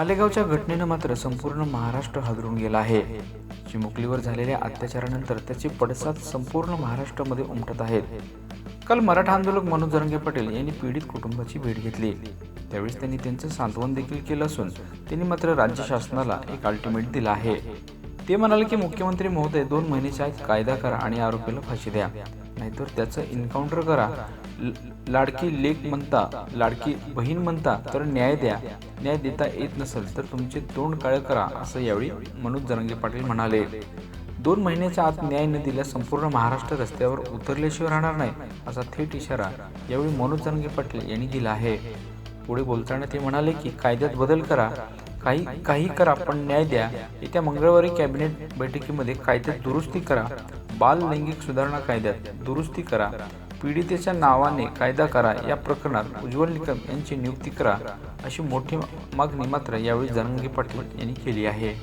मालेगावच्या घटनेनं मात्र संपूर्ण महाराष्ट्र हादरून गेला आहे. चिमुकलीवर झालेल्या अत्याचारानंतर त्याचे पडसाद संपूर्ण महाराष्ट्रामध्ये उमटत आहेत. काल मराठा आंदोलक मनोज जरंगे पटेल यांनी पीडित कुटुंबाची भेट घेतली. त्यावेळेस त्यांनी त्यांचं सांत्वन देखील केलं असून त्यांनी मात्र राज्य शासनाला एक अल्टिमेट दिला आहे. ते म्हणाले की मुख्यमंत्री महोदय दोन महिन्याच्या आत कायदा करा आणि आरोपीला फाशी द्या. नाहीतर त्याचं एन्काउंटर करा. लाडकी लेख म्हणता लाडकी बहीण म्हणता तर न्याय द्या. न्याय देता येत नसेल तर तुमचे तोंड काळे करा असं यावेळी मनोज जरंगे पाटील म्हणाले. दोन महिन्याच्या आत न्याय न दिल्यास संपूर्ण महाराष्ट्र रस्त्यावर उतरल्याशिवाय राहणार नाही असा थेट इशारा यावेळी मनोज जरंगे पाटील यांनी दिला आहे. पुढे बोलताना ते म्हणाले की कायद्यात बदल करा. काही काही करा पण न्याय द्या. येत्या मंगळवारी कॅबिनेट बैठकीमध्ये कायद्यात दुरुस्ती करा. बाल लैंगिक सुधारणा कायद्यात दुरुस्ती करा. पीडितेच्या नावाने कायदा करा. या प्रकरणात उज्ज्वल निकम यांची नियुक्ती करा अशी मोठी मागणी मात्र यावेळी जरंगे पाटील यांनी केली आहे.